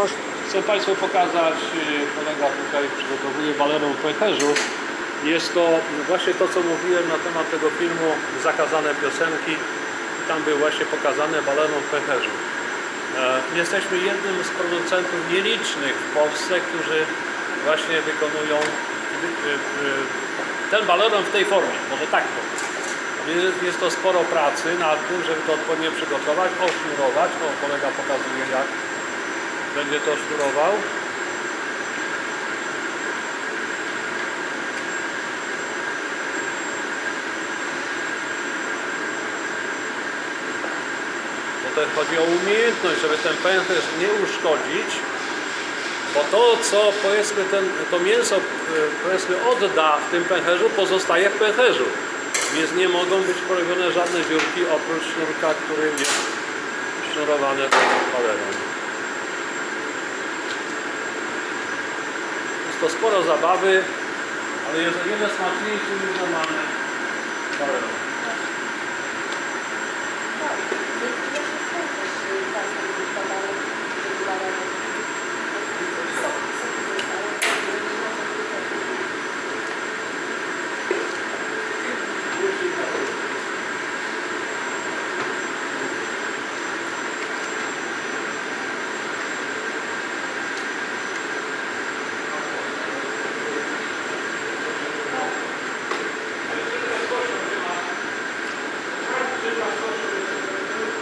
Masz... Chcę Państwu pokazać, y, kolega tutaj przygotowuje balerą w pęcherzu. Jest to właśnie to, co mówiłem na temat tego filmu Zakazane piosenki. Tam był właśnie pokazane baleron w pęcherzu. E, Jesteśmy jednym z producentów nielicznych w Polsce, którzy właśnie wykonują wy- y, y, ten baleron w tej formie, może tak powiem. Jest- Jest to sporo pracy nad tym, żeby to odpowiednio przygotować, osznurować. O, kolega pokazuje jak będzie to sznurował. Tutaj chodzi o umiejętność, żeby ten pęcherz nie uszkodzić, bo to, co powiedzmy ten, to mięso e, powiedzmy odda w tym pęcherzu, pozostaje w pęcherzu. Więc nie mogą być porobione żadne dziurki oprócz sznurka, którym jest sznurowane tą balerą. To sporo zabawy, ale o wiele smaczniejszy niż normalne baleron.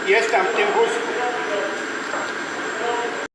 Jest tam w tym wózku.